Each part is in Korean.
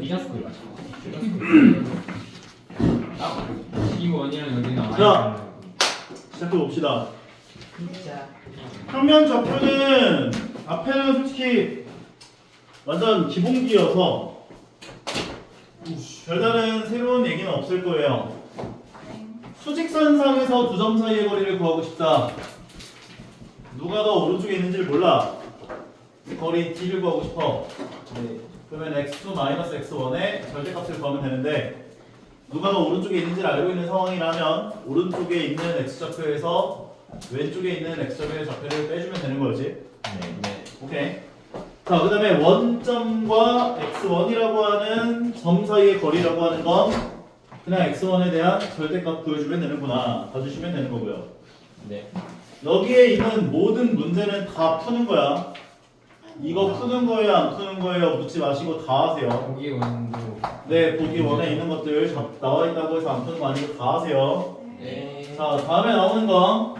미자스쿨 미자스쿨 이 원이랑 여기 나와 자. 시작해 봅시다. 진짜. 평면 좌표는 앞에는 솔직히 완전 기본기여서 별다른 새로운 얘기는 없을 거예요. 수직선상에서 두 점 사이의 거리를 구하고 싶다. 누가 더 오른쪽에 있는지를 몰라. 거리 t를 구하고 싶어. 네. 그러면 x2 x1의 절대값을 구하면 되는데 누가 더 오른쪽에 있는지를 알고 있는 상황이라면 오른쪽에 있는 x좌표에서 왼쪽에 있는 x좌표의 좌표를 빼주면 되는 거지. 네 오케이. 자, 그 다음에 원점과 x1이라고 하는 점 사이의 거리라고 하는 건 그냥 x1에 대한 절대값 구해주면 되는구나. 봐주시면 되는 거고요. 네. 여기에 있는 모든 문제는 다 푸는 거야. 이거 푸는 거예요, 안 푸는 거예요? 묻지 마시고 다 하세요. 거기 원도 네, 보기 원에 있는 것들 자- 나와 있다고 해서 안 푸는 거 아니고 다 하세요. 네 자, 다음에 나오는 건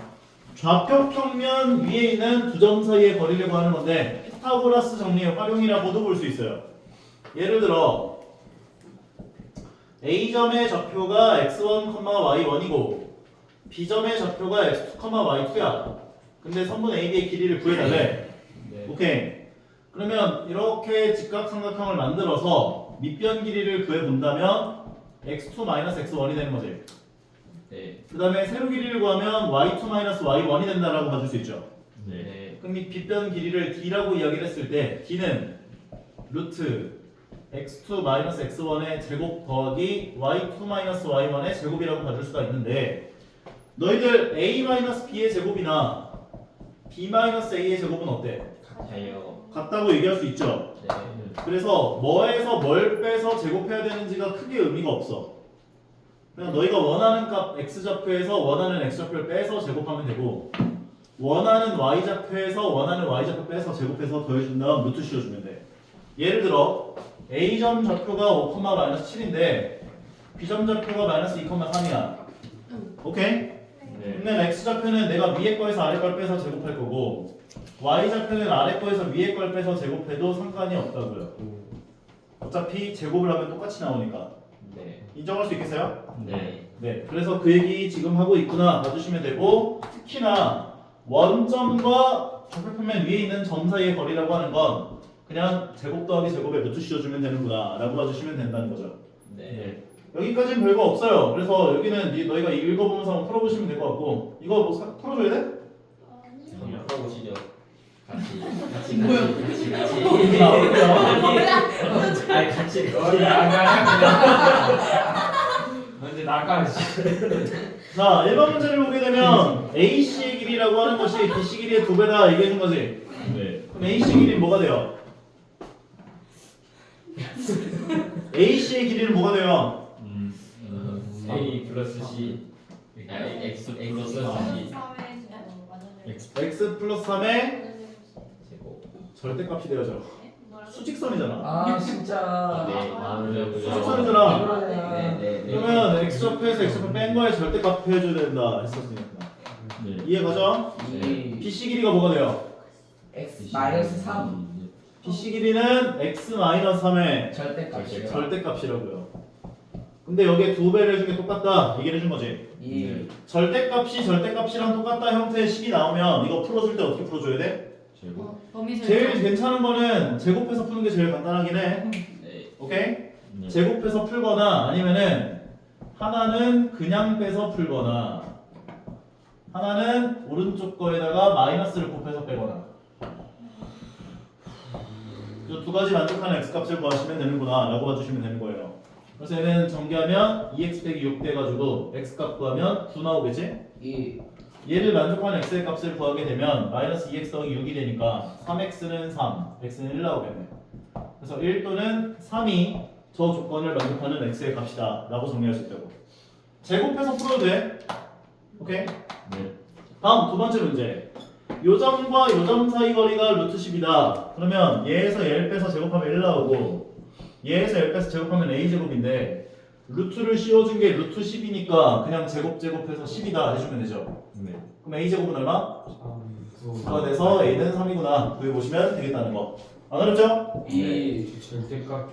좌표 평면 위에 있는 두 점 사이의 거리를 구하는 건데 피타고라스 정리의 활용이라고도 볼 수 있어요. 예를 들어 A점의 좌표가 x1, y1이고 B점의 좌표가 x2, y2야. 근데 선분 AB의 길이를 구해달래. 네. 오케이. 그러면 이렇게 직각삼각형을 만들어서 밑변 길이를 구해본다면 x2 x1이 되는 거지. 네. 그 다음에 세로 길이를 구하면 y2 y1이 된다라고 봐줄 수 있죠. 네. 그럼 이 빗변 길이를 d라고 이야기를 했을 때 d는 루트 x2 x1의 제곱 더하기 y2 y1의 제곱이라고 봐줄 수가 있는데 너희들 a b의 제곱이나 b a의 제곱은 어때? 같아요 같다고 얘기할 수 있죠. 네 그래서 뭐에서 뭘 빼서 제곱해야 되는지가 크게 의미가 없어. 그냥 너희가 원하는 값 x 좌표에서 원하는 x 좌표를 빼서 제곱하면 되고 원하는 y 좌표에서 원하는 y 좌표 빼서 제곱해서 더해준 다음 루트 씌워주면 돼. 예를 들어 a점 좌표가 5, 7인데 b점 좌표가 마이너스 2, 3이야. 오케이? 네. 그러면 x 좌표는 내가 위에 거에서 아래 걸 빼서 제곱할 거고 y 좌표는 아래 거에서 위에 걸 빼서 제곱해도 상관이 없다고요. 어차피 제곱을 하면 똑같이 나오니까 네. 인정할 수 있겠어요? 네. 네. 그래서 그 얘기 지금 하고 있구나 봐주시면 되고 특히나 원점과 좌표표면 위에 있는 점 사이의 거리라고 하는 건 그냥 제곱 더하기 제곱에 루트 씌워주면 되는구나 라고 봐주시면 된다는 거죠. 네. 여기까지는 별거 없어요. 그래서 여기는 니- 너희가 읽어보면서 한번 풀어보시면 될 것 같고 이거 뭐 사- 풀어줘야 돼? 풀어보시죠 같이 같이 뭐야? 같이 같이 자, 그래요. 아니 같이 거리 나가 근데 나가 자, 1번 문제를 보게 되면 AC의 길이라고 하는 것이 BC 길이의 두 배다 얘기해 준 거지. 네. 그럼 AC 길이는 뭐가 돼요? AC의 길이는 뭐가 돼요? 음. A 플러스 C 아니 X A 플러스 C X X 플러스 3의 제곱 절대값이 되어져. 수직선이잖아. 아 진짜. 네 마음을 수직선이잖아. 그러네. 네 네 그러면 X 좌표에서 X 좌표 뺀 거에 절대값 해줘야 된다 했었으니까. 네. 이해 가죠? 이 BC 길이가 뭐가 돼요? x 마이너스 3 BC 길이는 X 마이너스 3의 절대값이요. 절대값이라고요. 근데 여기에 두 배를 해준 게 똑같다 얘기를 해준 거지. 이 절대값이 절대값이랑 똑같다 형태의 식이 나오면 이거 풀어줄 때 어떻게 풀어줘야 돼? 제곱 제일 괜찮은 거는 제곱해서 푸는 게 제일 간단하긴 해. 네 오케이? 네. 제곱해서 풀거나 아니면은 하나는 그냥 빼서 풀거나 하나는 오른쪽 거에다가 마이너스를 곱해서 빼거나 이 두 가지 만족하는 x 값을 구하시면 되는구나 라고 봐주시면 되는 거예요 그래서 얘는 전개하면 2x 빼기 6 돼가지고 x 값 구하면 9 나오겠지? 이 얘를 만족하는 x의 값을 구하게 되면 마이너스 2x 더하기 6이 되니까 3x는 3, x는 1 나오겠네. 그래서 1 또는 3이 저 조건을 만족하는 x의 값이다 라고 정리할 수 있다고. 제곱해서 풀어도 돼. 오케이? 네. 다음 두 번째 문제. 요점과 요점 사이 거리가 루트 10이다. 그러면 얘에서 얘를 빼서 제곱하면 1 나오고 얘에서 빼서 제곱하면 a 제곱인데 루트를 씌워준 게 루트 10이니까 그냥 제곱 제곱해서 10이다 해주면 되죠. 네. 그럼 a 제곱은 얼마? 9가 돼서 a는 3이구나 구해보시면 되겠다는 거. 안 어렵죠? 이 절대값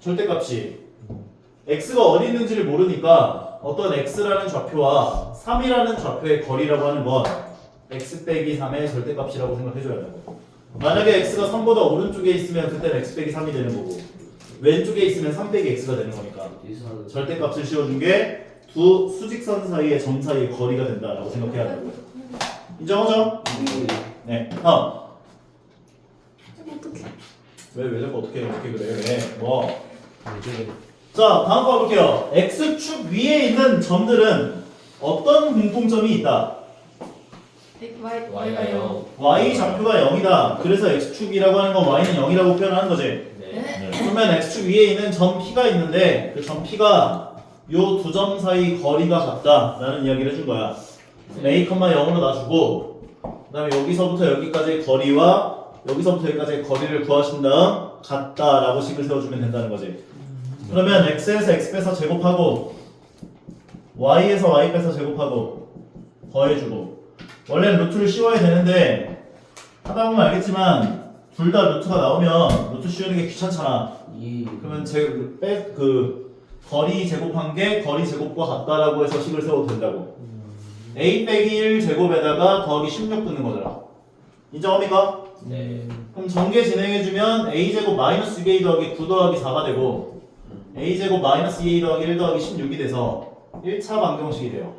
절대값이 x가 어디 있는지를 모르니까 어떤 x라는 좌표와 3이라는 좌표의 거리라고 하는 건 x 빼기 3의 절대값이라고 생각해줘야 되고 만약에 x가 3보다 오른쪽에 있으면 그때는 x 빼기 3이 되는 거고 왼쪽에 있으면 3 빼기 x가 되는 거니까 절대값을 씌워준 게 두 수직선 사이의 점 사이의 거리가 된다라고 생각해야 되고 인정하죠? 네. 다음 왜, 왜 자꾸 어떻게 어떻게 그래? 왜? 뭐? 자 다음 거 볼게요. x축 위에 있는 점들은 어떤 공통점이 있다? Y가 0 y 좌표가 0이다. 그래서 x축이라고 하는 건 y는 0이라고 표현하는 거지 네 그러면 x축 위에 있는 점 P가 있는데 그 점 P가 요 두 점 사이 거리가 같다라는 이야기를 해준 거야. a, 0으로 놔주고 그다음에 여기서부터 여기까지의 거리와 여기서부터 여기까지의 거리를 구하신 다음 같다라고 식을 세워주면 된다는 거지. 그러면 x에서 x 빼서 제곱하고 y에서 y 빼서 제곱하고 더해주고 원래는 루트를 씌워야 되는데 하다 보면 알겠지만 둘 다 루트가 나오면 루트 씌우는 게 귀찮잖아. 그러면 제빼그 거리 제곱한 게 거리 제곱과 같다라고 해서 식을 세워도 된다고. a 빼기 1 제곱에다가 더하기 16 뜨는 거잖아. 인정합니까? 네 그럼 전개 진행해주면 a 제곱 마이너스 6a 더하기 9 더하기 4가 되고 a 제곱 마이너스 2a 더하기 1 더하기 16이 돼서 1차 방정식이 돼요.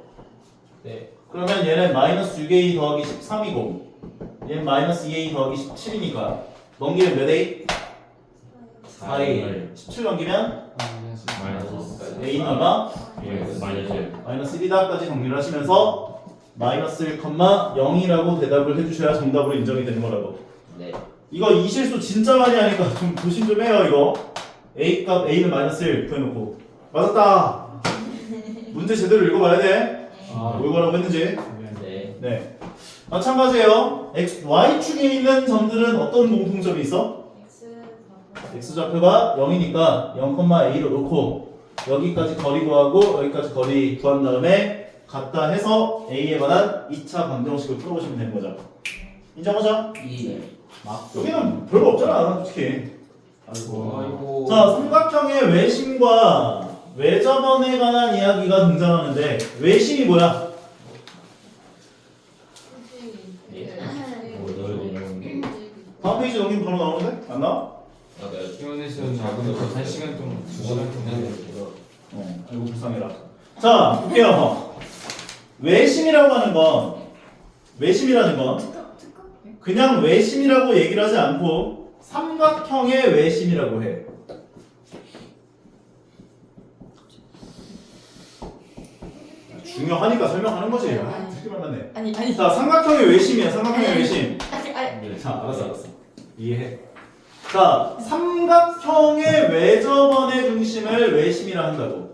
네. 그러면 얘는 마이너스 6a 더하기 13이고 얘는 마이너스 2a 더하기 17이니까 넘기면 몇 a? 4a 17 넘기면 마이너스 a는 얼마? 예 마이너스 마이너스 1이다까지 정리를 하시면서 마이너스 1, 0이라고 대답을 해주셔야 정답으로 인정이 되는 거라고. 네. 이거 이 실수 진짜 많이 하니까 좀 조심 좀 해요 이거. A 값 a는 마이너스 1 구해놓고. 맞았다. 문제 제대로 읽어봐야 돼. 뭘 거라고 했는지. 네. 네 마찬가지예요. X, y축에 있는 점들은 어떤 공통점이 있어? x좌표가 0이니까 0,a로 놓고 여기까지 거리 구하고 여기까지 거리 구한 다음에 갖다 해서 a에 관한 2차 방정식을 풀어보시면 되는 거죠. 인정하죠? 여기는 별거 없잖아 솔직히. 아이고. 자 삼각형의 외심과 외접원에 관한 이야기가 등장하는데 외심이 뭐야? 다음 페이지 넘기면 바로 나오는데? 안 나와? 수원에서는 작은 거 1시간 동안 2시간 동안 어, 아이고 불쌍해라. 자, 볼게요. 외심이라고 하는 건 외심이라는 건 그냥 외심이라고 얘기를 하지 않고 삼각형의 외심이라고 해. 중요하니까 설명하는 거지. 아, 듣기 말랐네. 아니 아니 자, 삼각형의 외심이야. 삼각형의 외심. 아니 아니 자, 알았어, 알았어. 이해해. 자, 삼각형의 외접원의 중심을 외심이라 한다고.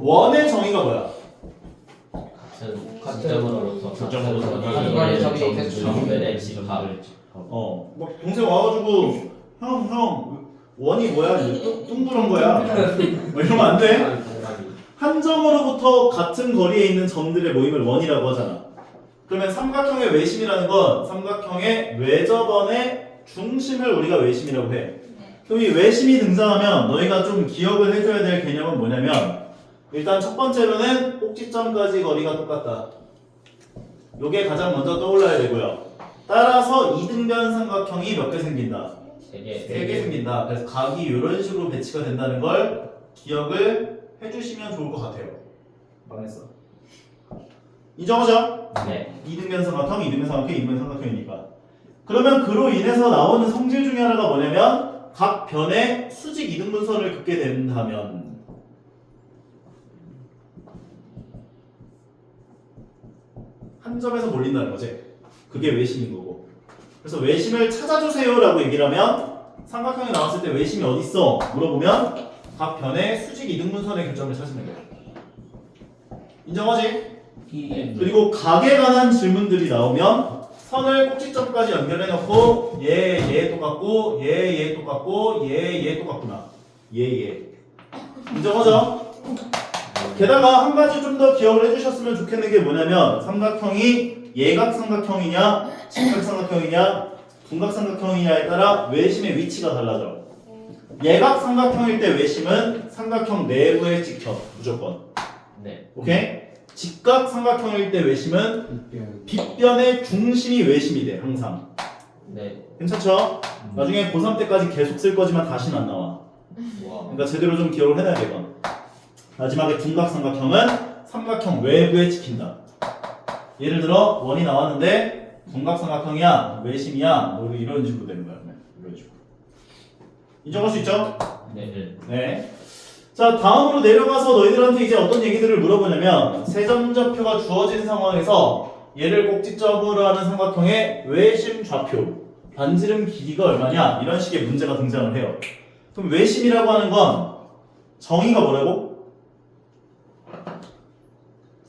원의 정의가 뭐야? 계속 집합 어, 막 동생 와가지고 형, 형 원이 뭐야? 이제 뚱- 뚱그런 거야. 뭐 이러면 안 돼. 한 점으로부터 같은 거리에 있는 점들의 모임을 원이라고 하잖아. 그러면 삼각형의 외심이라는 건 삼각형의 외접원의 중심을 우리가 외심이라고 해. 그럼 이 외심이 등장하면 너희가 좀 기억을 해줘야 될 개념은 뭐냐면 일단 첫 번째로는 꼭지점까지 거리가 똑같다. 요게 가장 먼저 떠올라야 되고요. 따라서 이등변 삼각형이 몇 개 생긴다. 세개 세개 생긴다. 그래서 각이 이런 식으로 배치가 된다는 걸 기억을 해주시면 좋을 것 같아요. 망했어. 인정하죠? 네 이등변 삼각형, 이등변 삼각형, 이등변 삼각형이니까. 그러면 그로 인해서 나오는 성질 중에 하나가 뭐냐면 각 변에 수직 이등분선을 긋게 된다면 한 점에서 몰린다는 거지. 그게 외심인 거고. 그래서 외심을 찾아주세요라고 얘기를 하면 삼각형이 나왔을 때 외심이 어디 있어? 물어보면 각 변에 수직 이등분선의 교점을 찾으면 돼요. 인정하지? 그리고 각에 관한 질문들이 나오면 선을 꼭지점까지 연결해 놓고 얘, 얘 똑같고 얘, 얘 똑같고 얘, 얘 똑같구나. 얘, 얘. 인정하죠? 게다가 한 가지 좀 더 기억을 해주셨으면 좋겠는 게 뭐냐면 삼각형이 예각 삼각형이냐 직각 삼각형이냐 둔각 삼각형이냐에 따라 외심의 위치가 달라져. 예각 삼각형일 때 외심은 삼각형 내부에 찍혀 무조건. 네. 오케이? 직각 삼각형일 때 외심은 빗변의 중심이 외심이 돼 항상. 네. 괜찮죠? 나중에 고3 때까지 계속 쓸 거지만 다시는 안 나와. 와. 그러니까 제대로 좀 기억을 해놔야 돼 이건. 마지막에 둔각 삼각형은 삼각형 외부에 찍힌다. 예를 들어 원이 나왔는데 둔각 삼각형이야, 외심이야, 뭐 이런 식으로 되는 거야. 네, 이런 식으로. 인정할 수 있죠? 네. 네. 네. 자 다음으로 내려가서 너희들한테 이제 어떤 얘기들을 물어보냐면 세점좌표가 주어진 상황에서 얘를 꼭지점으로 하는 삼각형의 외심 좌표 반지름 길이가 얼마냐 이런 식의 문제가 등장을 해요. 그럼 외심이라고 하는 건 정의가 뭐라고?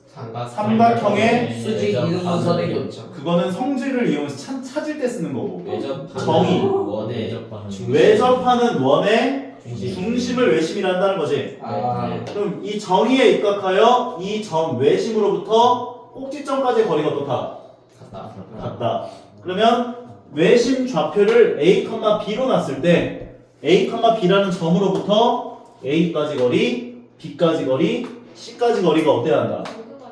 삼각 삼각형의 수직 이등분선의 교점. 그거는 성질을 이용해서 찾, 찾을 때 쓰는 거고 외접하는 정의. 원의 외접하는 원의 중심. 중심을 외심이라 한다는 거지. 아. 네. 그럼 이 정의에 입각하여 이 점 외심으로부터 꼭지점까지의 거리가 어떻다? 같다. 같다. 그러면 외심 좌표를 A, B로 놨을 때 A, B라는 점으로부터 A까지 거리, B까지 거리, C까지 거리가 어때야 한다?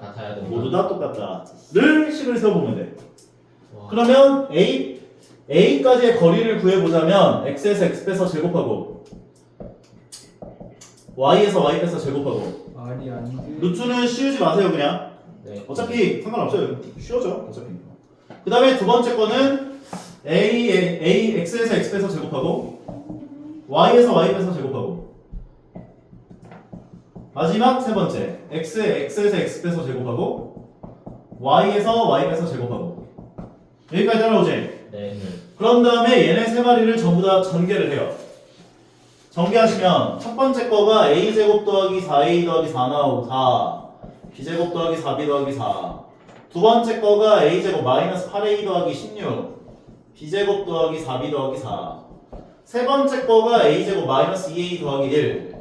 같아야. 모두 다 똑같다.를 식을 세워보면 돼. 와. 그러면 A, A까지의 거리를 구해보자면 X에서 X 빼서 제곱하고 Y에서 Y 빼서 제곱하고 말이 아닌데. 루트는 씌우지 마세요 그냥 네. 어차피 상관없어요 쉬워져 어차피 그 다음에 두 번째 거는 A, A, A X에서 X 빼서 제곱하고 Y에서 Y 빼서 제곱하고 마지막 세 번째 X, X에서 X 빼서 제곱하고 Y에서 Y 빼서 제곱하고 여기까지 따라오지? 네. 네. 그런 다음에 얘네 세 마리를 전부 다 전개를 해요. 전개하시면 첫 번째 거가 a 제곱 더하기 4a 더하기 4 나오고 4 b 제곱 더하기 4b 더하기 4. 두 번째 거가 a 제곱 마이너스 8a 더하기 16 b 제곱 더하기 4b 더하기 4. 세 번째 거가 a 제곱 마이너스 2a 더하기 1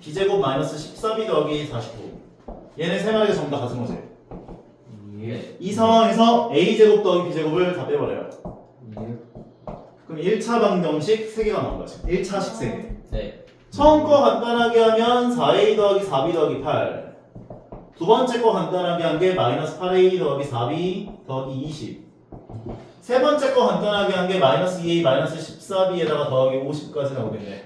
b 제곱 마이너스 14b 더하기 49. 얘네 세 마리가 다 같은 거지. 예. 이 상황에서 a 제곱 더하기 b 제곱을 다 빼버려요. 예. 그럼 1차 방정식 3개가 나온 거지. 1차식 3개. 네. 처음 거 간단하게 하면 4a 더하기 4b 더하기 8. 두 번째 거 간단하게 한 게 마이너스 8a 더하기 4b 더하기 20. 세 번째 거 간단하게 한 게 마이너스 2a 마이너스 14b에다가 더하기 50까지 나오겠네.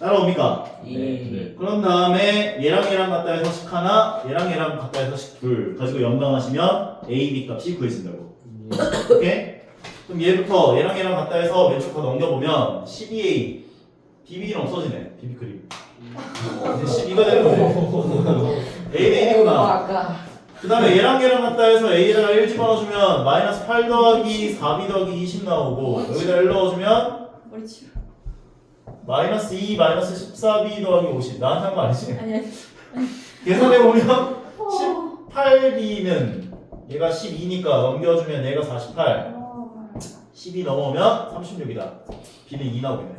따라옵니까? 네. 이. 네. 그런 다음에 얘랑 얘랑 갖다 해서 식 하나, 얘랑 얘랑 갖다 해서 식둘 가지고 연방하시면 a, b 값이 구해진다고. 오케이? 그럼 얘부터 얘랑 얘랑 갖다 해서 왼쪽 거 넘겨보면 12a BB는 없어지네. BB 크림. 이제 12가 되는 A는 1이구나. 아까. 그 다음에 얘랑 얘랑 갖다 해서 A랑 1 집어넣어주면 마이너스 8 더하기 4B 더하기 20 나오고 여기다 1 넣어주면 머리 치워. 마이너스 2 마이너스 14B 더하기 50 나한테 한거 아니지? 아니 아니. 계산해보면 18B는 얘가 12니까 넘겨주면 얘가 48 12 넘어오면 36이다. B는 2 나오겠네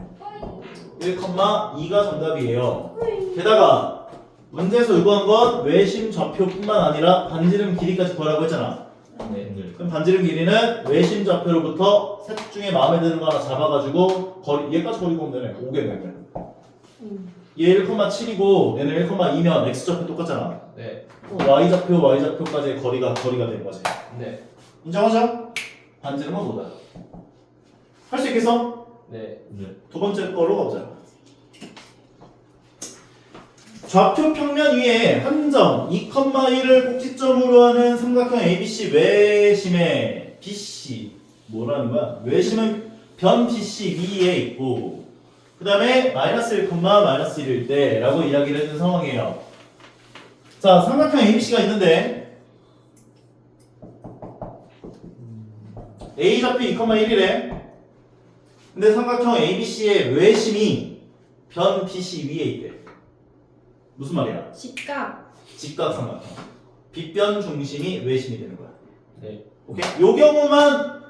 1,2가 정답이에요. 게다가 문제에서 요구한 건 외심 좌표뿐만 아니라 반지름 길이까지 구하라고 했잖아. 네. 네. 그럼 반지름 길이는 외심 좌표로부터 셋 중에 마음에 드는 거 하나 잡아가지고 거리 얘까지 거리 보면 되네. 5겠네. 얘 1,7이고 얘는 1,2면 x 좌표 똑같잖아. 네. 그럼 y 좌표 y 좌표까지의 거리가 거리가 되는 거지. 네. 인정하죠? 반지름은 뭐다? 할 수 있겠어? 네. 네. 두 번째 걸로 가보자. 좌표 평면 위에 한 점 2,1을 꼭지점으로 하는 삼각형 ABC 외심의 BC 뭐라는 거야? 외심은 변 BC 위에 있고 그 다음에 마이너스 1, 마이너스 1일 때 라고 이야기를 해준 상황이에요. 자 삼각형 ABC가 있는데 A 좌표 2,1이래 근데 삼각형 ABC의 외심이 변 BC 위에 있대. 무슨 말이야? 직각. 직각 삼각형. 빗변 중심이 외심이 되는 거야. 네. 오케이? 요 경우만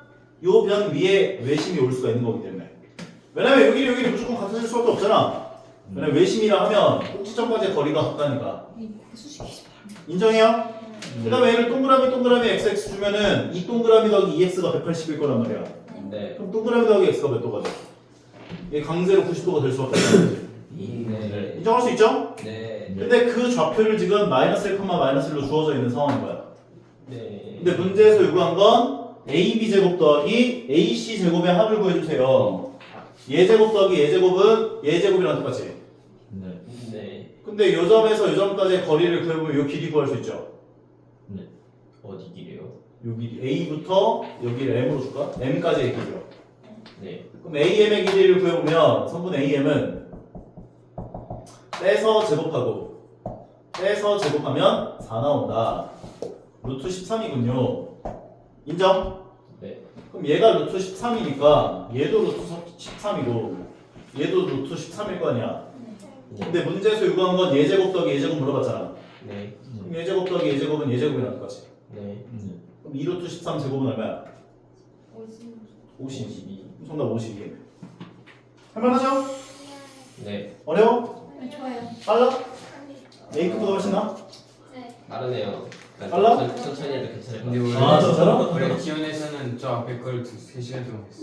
요 변 위에 외심이 올 수가 있는 거기 때문에. 왜냐면 여기 여기 무조건 같아질 수밖에 없잖아. 왜냐면 외심이라 하면 꼭지점까지의 거리가 같다니까. 인정해요? 그 다음에 얘를 동그라미 동그라미 XX 주면은 이 동그라미 더하기 2X가 180일 거란 말이야. 네. 그럼 동그라미 더하기 X가 몇 도가 돼? 얘 강제로 90도가 될 수밖에 없는 거지. 인정할 수 있죠? 네. 근데 그 좌표를 지금 마이너스 1, 마이너스 1로 주어져 있는 상황인 거야. 네. 근데 문제에서 요구한 건 AB 제곱 더하기 AC 제곱의 합을 구해주세요. 얘 제곱 더하기 얘 제곱은 얘 제곱이랑 똑같지. 네. 네. 근데 요 점에서 요 점까지의 거리를 구해보면 요 길이 구할 수 있죠. 어디 길이요? 요 길이 A부터 여기를 M으로 줄까? M까지 의 길이요. 네. 그럼 AM의 길이를 구해보면 성분 AM은 빼서 제곱하고 빼서 제곱하면 4 나온다. 루트 13이군요. 인정? 네. 그럼 얘가 루트 13이니까 얘도 루트 13이고 얘도 루트 13일 거 아니야. 네. 근데 문제에서 요구한 건 예제곱 더하기 예제곱 물어봤잖아. 네. 그럼 예제곱 더하기 예제곱은 예제곱이라는 거지. 네. 그럼 2루트 13 제곱은 얼마야? 50. 52. 정답 52. 할만하죠? 네. 어려워? 좋아요. 빨라? A급보다 훨씬 나? 빠르네요. 빨라? 천- 천천히 해도 괜찮을 것 근데 같아요. 원래 아, 진짜로? 원래 기원에서는 저 앞에 걸 3시간 동안 했어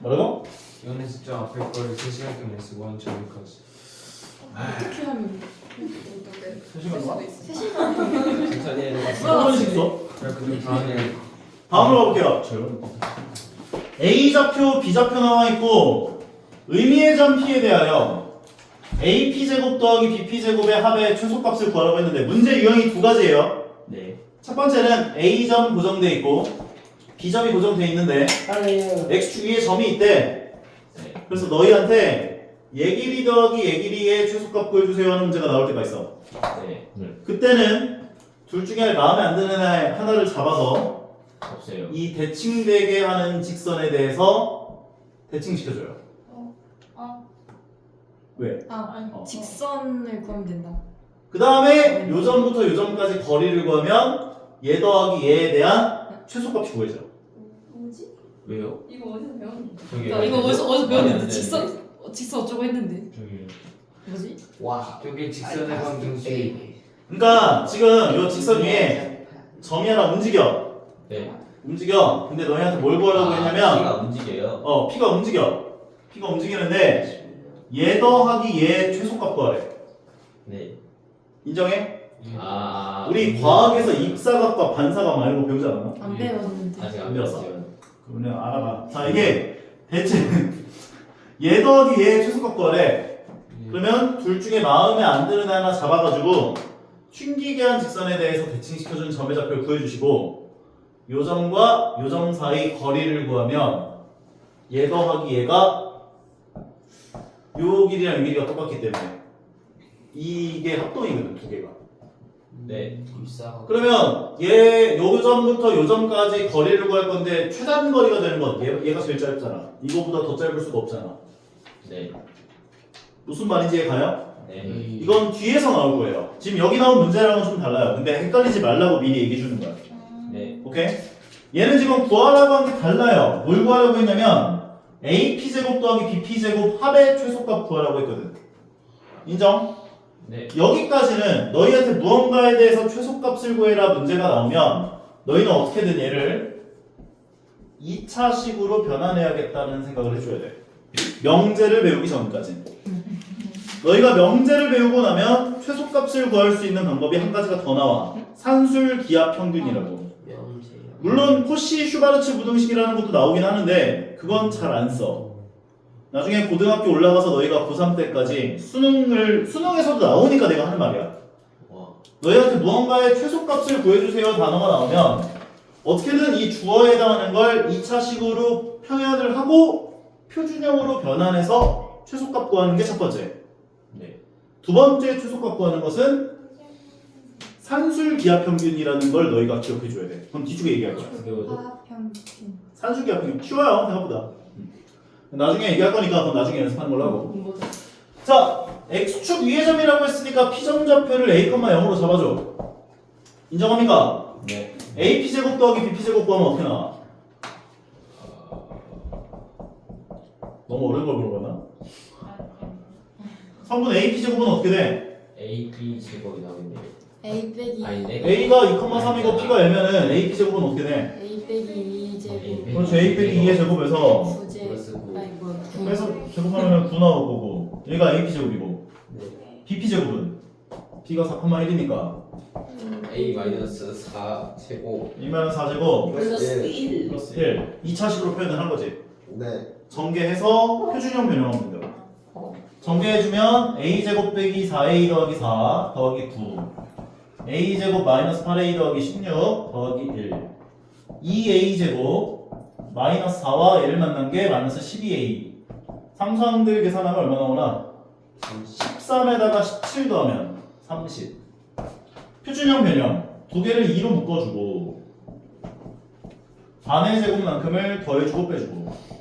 뭐라고? 기원에서 저 앞에 거를 3시간 동안 했어 원 저기까지 어떻게 하면 3시간 동안? 천천히 해도 한 번씩 써? 다음에 다음으로 가볼게요. A 좌표, B 좌표 나와 있고 의미의 점 P에 대하여 AP 제곱 더하기 BP 제곱의 합의 최소값을 구하라고 했는데 문제 유형이 두 가지예요. 네. 첫 번째는 A 점 고정돼 있고 B 점이 고정돼 있는데 X축 위에 점이 있대. 네. 그래서 너희한테 얘길이 더하기 얘길이의 최소값 구해주세요 하는 문제가 나올 때가 있어. 네. 그때는 둘 중에 마음에 안 드는 애 하나를 잡아서 없어요. 이 대칭되게 하는 직선에 대해서 대칭시켜줘요. 어. 왜? 아, 어. 직선을 구하면 된다. 그 다음에 요 점부터 요 점까지 거리를 구하면 얘 더하기 얘에 대한 최소값이 구해져. 뭐지? 왜요? 이거 어디서 배웠는데? 저기 나 이거 어디서 어디서 배웠는데 네, 직선 네. 어, 직선 어쩌고 했는데 저기 뭐지? 와. 저게 직선의 방정식 그러니까 지금 요 직선 위에 점이 하나 움직여. 네. 움직여. 근데 너희한테 뭘 구하라고 아, 했냐면 키가 움직여요. 어 P가 움직여. P가 움직이는데 얘 더하기 얘 최소값 구하래. 네. 인정해? 아. 우리 과학에서 입사각과 반사각 말고 배우지 않았나? 안 예. 배웠는데. 아직 안안 배웠어? 그러면 알아봐. 자 이게 대체 얘 더하기 얘 최소값 구하래. 그러면 둘 중에 마음에 안 드는 하나 잡아가지고 튕기게 한 직선에 대해서 대칭시켜준 점의 좌표를 구해주시고 요 점과 요점 사이 거리를 구하면 얘 더하기 얘가 요 길이랑 요 길이가 똑같기 때문에 이게 합동이거든 두 개가. 네. 불쌍하고. 그러면 얘 요 점부터 요 점까지 거리를 구할 건데 최단 거리가 되는 건 얘, 얘가 제일 짧잖아. 이거보다 더 짧을 수가 없잖아. 네. 무슨 말인지 가요? 네. 이건 뒤에서 나올 거예요. 지금 여기 나온 문제랑은 좀 달라요. 근데 헷갈리지 말라고 미리 얘기해 주는 거야. 네. 오케이? 얘는 지금 구하라고 한 게 달라요. 뭘 구하라고 했냐면 AP 제곱 더하기 BP 제곱 합의 최소값 구하라고 했거든. 인정? 네. 여기까지는 너희한테 무언가에 대해서 최소값을 구해라 문제가 나오면 너희는 어떻게든 얘를 2차식으로 변환해야겠다는 생각을 해줘야 돼. 명제를 배우기 전까지. 너희가 명제를 배우고 나면 최소값을 구할 수 있는 방법이 한 가지가 더 나와. 산술 기압 평균이라고. 물론 코시 슈바르츠 부등식이라는 것도 나오긴 하는데 그건 잘 안 써. 나중에 고등학교 올라가서 너희가 고3 때까지 수능을 수능에서도 나오니까 내가 하는 말이야. 와. 너희한테 무언가의 최소값을 구해주세요 단어가 나오면 어떻게든 이 주어에 해당하는 걸 2차식으로 평현을 하고 표준형으로 변환해서 최소값 구하는 게 첫 번째. 네. 두 번째 최소값 구하는 것은 산술 기압 평균이라는 걸 너희가 기억해 줘야 돼. 그럼 뒤쪽에 얘기할 거야. 화평균. 산술 기압 평균 쉬워요 생각보다. 나중에 얘기할 거니까 그건 나중에 연습하는 걸로 하고. 뭐죠? 자, x축 위의 점이라고 했으니까 p점 좌표를 a, 0으로 잡아줘. 인정합니까? 네. AP 제곱 더하기 BP 제곱 구하면 어떻게 나와? 너무 어려운 걸 물어봤나? 성분 AP 제곱은 어떻게 돼? A, B 제곱이 나오는데. A 빼기 아닌데? A가 2,3이고 P가 M면은 AP 제곱은 어떻게 돼? A 빼기 2 제곱 그렇죠. A 빼기 2의 제곱에서 9제 플러스 구. 아이고 그래서 제곱하면 9 나올 거고 얘가 AP 제곱이고 네. BP 제곱은 B가 4,1이니까 A 마이너스 4 제곱 2만 4제곱 플러스 1 플러스 1 2차식으로 표현을 한 거지 네. 전개해서 표준형 변형하면 된다 전개해주면 a제곱 빼기 4a 더하기 4 더하기 9 a제곱 마이너스 8a 더하기 16 더하기 1 2a제곱 마이너스 4와 얘를 만난 게 마이너스 12a 상수항들 계산하면 얼마 나오나? 13에다가 17 더하면 30 표준형 변형 두 개를 2로 묶어주고 반의 제곱만큼을 더해주고 빼주고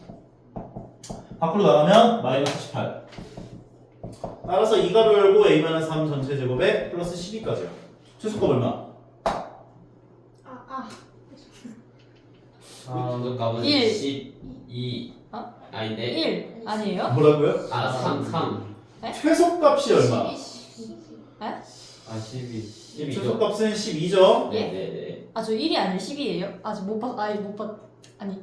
밖으로 나가면 마이너스 18 따라서 2가로 열고 a-3 전체 제곱에 플러스 12까지요 최소값 얼마? 아아 표준 값은 일. 12 어? 아닌데 1 아니에요? 뭐라고요? 아 3, 3 최소값이 얼마? 아 12. 12죠 최소값은 12죠 네네네 아 저 1이 아니라 10이에요? 아직 못 봤.. 아니 못봤 아니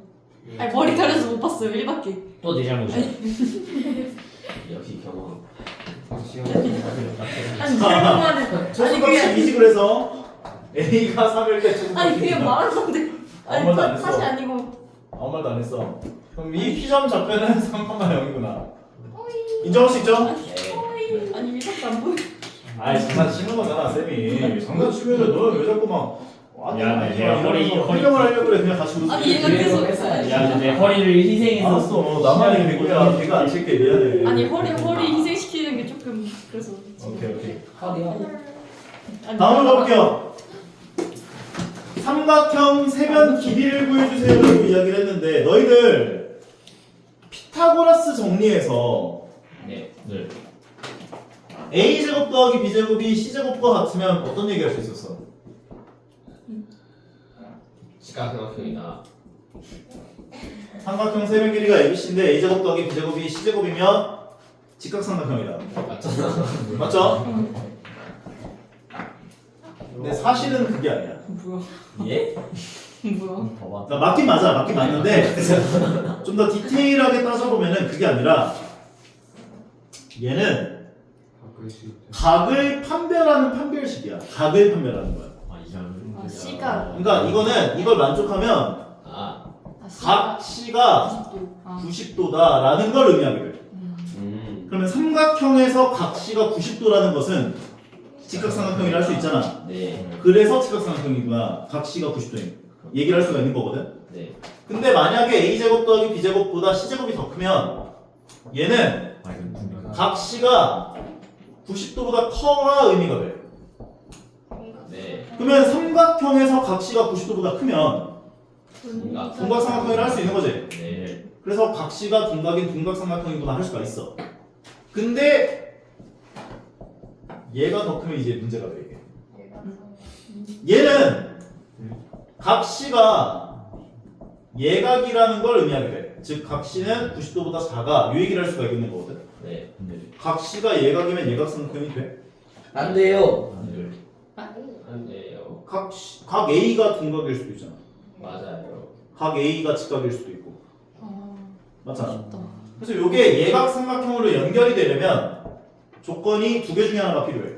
아니 머리 가려서 못 봤어요. 1밖에. 또 내 잘못이야. 역시 경험. 아니 궁금하네. 아니 그게 2지 그래서 a가 3일 때 최소값이 아니 그게 말한 건데. 아니 아무 말도 안 했어. 아니고. 아무 말도 안 했어. 그럼 이 P점 좌표는 3,0이구나. 인정할 수 있죠? 네 아니 이밖에 안 보여. 아이 장난 치는 거잖아 쌤이. 장난 치면은 너왜 자꾸 막 야, 네, 내가 허리- 허리- 훌륭을 하려고 그래 그냥 같이 웃어 아니 얘가 계속 야, 근데 허리를 희생해서 알았어 나만의 배구야 배가 안 칠게 미안해 아니 허리 허리 희생시키는 게 조금 그래서 지금. 오케이 오케이 허리야. 아니, 다음으로 가볼게요 삼각형 세변 길이를 구해주세요 라고 이야기를 했는데 너희들 피타고라스 정리해서 네. 네. a제곱 더하기 b제곱이 c제곱과 같으면 어떤 얘기 할 수 있었어? 직각삼각형이다. 삼각형 세변 길이가 abc인데 a제곱 더하기 b제곱이 c제곱이면 직각삼각형이다. 맞잖아. 맞죠? 근데 사실은 그게 아니야. 뭐야? 예? 뭐야? 그러니까 맞긴 맞아. 맞긴 맞는데 좀 더 디테일하게 따져보면은 그게 아니라 얘는 바꿀 수 있다. 각을 판별하는 판별식이야. 각을 판별하는 거야 C가 그러니까 이거는 이걸 만족하면 아아각 C가 90도 아 90도다라는 걸 의미하게 돼 음. 그러면 삼각형에서 각 C가 90도라는 것은 직각삼각형이라 할 수 있잖아 네. 그래서 직각삼각형이구나 각 C가 90도인 얘기를 할 수가 있는 거거든 네. 근데 만약에 A제곱 더하기 B제곱보다 C제곱이 더 크면 얘는 아, 이건. 각 C가 90도보다 커가 의미가 돼 네. 그러면 삼각형에서 각 C가 90도보다 크면 둥각. 둔각 삼각형이라 할 수 있는 거지 네. 그래서 각 C가 둔각인 둔각 삼각형이구나 할 수가 있어 근데 얘가 더 크면 이제 문제가 돼 이게 얘는 각 C가 예각이라는 걸 의미하게 돼. 즉, 각 C는 90도보다 작아. 요 얘기를 할 수가 있는 거거든. 네. 근데 각 C가 예각이면 예각 삼각형이 돼. 안 돼요. 안 돼요. 각, 각 A가 둔각일 수도 있잖아. 맞아요. 각 A가 직각일 수도 있고. 아 맞잖아. 쉽다 그래서 요게 예각 삼각형으로 연결이 되려면 조건이 두 개 중에 하나가 필요해.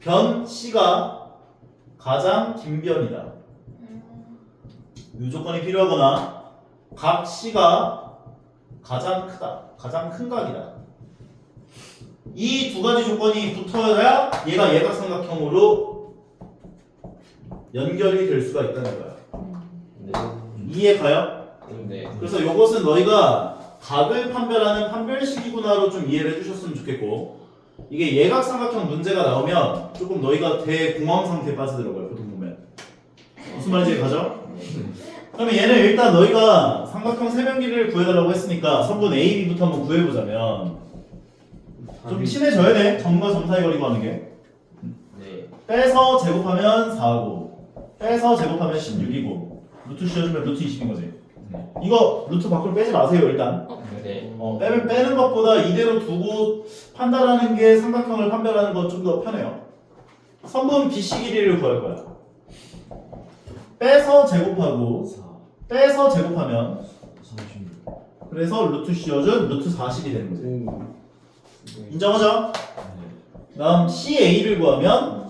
변 C가 가장 긴 변이다. 이 조건이 필요하거나 각 C가 가장 크다. 가장 큰 각이다. 이 두 가지 조건이 붙어야 얘가 예각 삼각형으로 연결이 될 수가 있다는 거야. 네. 이해 가요? 네. 그래서 이것은 너희가 각을 판별하는 판별식이구나로 좀 이해를 해주셨으면 좋겠고 이게 예각삼각형 문제가 나오면 조금 너희가 대공황 상태에 빠지더라고요 보통 보면 무슨 말인지 가죠? 그러면 얘는 일단 너희가 삼각형 세변 길이를 구해달라고 했으니까 선분 A, B부터 한번 구해보자면 좀 친해져야 돼 점과 점 사이 거리 구하는 게 네. 빼서 제곱하면 4고 빼서 제곱하면 16이고 루트 씌워주면 루트 20인 거지 이거 루트 밖으로 빼지 마세요 일단 네. 어, 빼면 빼는 것보다 이대로 두고 판단하는 게 삼각형을 판별하는 건 좀 더 편해요 선분 BC 길이를 구할 거야 빼서 제곱하고 4, 빼서 제곱하면 36. 그래서 루트 씌워준 루트 40이 되는 거지 음. 인정하죠? 네. 다음 CA를 구하면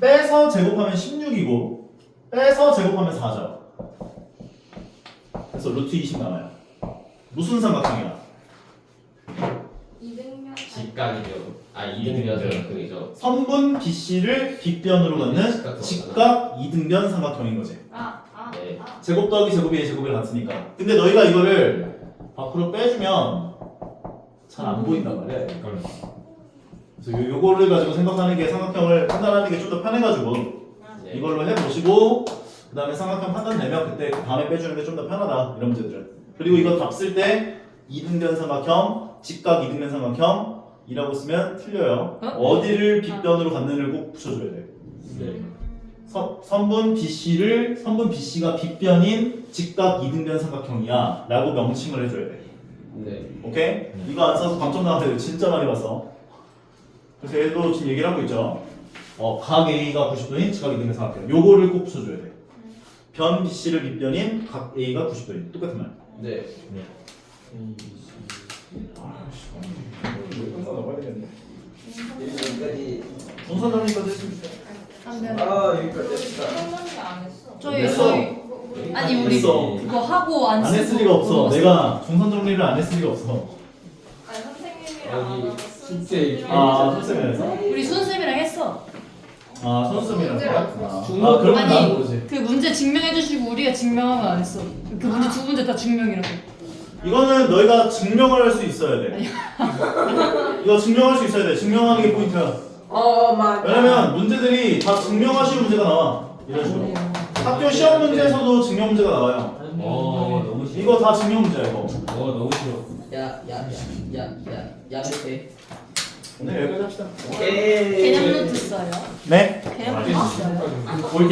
빼서 제곱하면 16이고 빼서 제곱하면 4죠. 그래서 루트 20 나와요. 무슨 삼각형이야? 직각이죠. 아 이등변 그죠. 선분 BC를 빗변으로 갖는 직각 이등변 삼각형인 거지. 아 아 네. 아. 제곱 더하기 제곱이 제곱이 같으니까. 근데 너희가 이거를 밖으로 빼주면 잘 안 보인단 말이야. 그 래서 요, 요거를 가지고 생각하는 게 삼각형을 판단하는 게 좀 더 편해가지고 네. 이걸로 해보시고 그 다음에 삼각형 판단 되면 그때 그 다음에 빼주는 게 좀 더 편하다 이런 문제들은 그리고 이거 답 쓸 때 이등변 삼각형 직각 이등변 삼각형 이라고 쓰면 틀려요 어? 어디를 빗변으로 갖는을 꼭 붙여줘야 돼 네. 선, 선분 BC를 선분 BC가 빗변인 직각 이등변 삼각형이야 라고 명칭을 해줘야 돼 네. 오케이? 이거 안 써서 방점 나한테 진짜 많이 봤어. 그래서 얘도 지금 얘기를 하고 있죠. 어, 각 A가 90도인 직각 이등변 삼각형. 요거를 꼭 붙여줘야 돼. 변 BC를 빗변인 각 A가 90도인. 똑같은 말. 네. 여기까지. 동선 정리까지. 안 돼. 아 여기까지 했다. 선생님이 안 했어. 저희. 저희 아니 우리. 그거 하고 안, 안 했을 리가 없어. 내가 동선 정리를 안 했을 리가 없어. 아니 선생님이랑 안 아니, 하고 숙제 아, 선생님에서? 우리 순쌤이랑 했어. 아. 문제를 아. 아, 그러면 아니, 난 모르지. 그 문제 증명해주시고 우리가 증명하면 안 했어. 그 문제 두 문제 다 증명이라고. 이거는 너희가 증명을 할 수 있어야 돼. 이거 증명할 수 있어야 돼. 증명하는 게 포인트야. 어 맞아. 왜냐면 문제들이 다 증명하시는 문제가 나와. 이런 식으로. 학교 시험 문제에서도 증명 문제가 나와요. 어 너무 싫어. 이거 다 증명 문제야 이거. 어 너무 싫어. 야야야야야 야겠대. 오늘 여기까지 합시다. 오케이. 개념 노트 써요. 네. 개념 노트 써요. 볼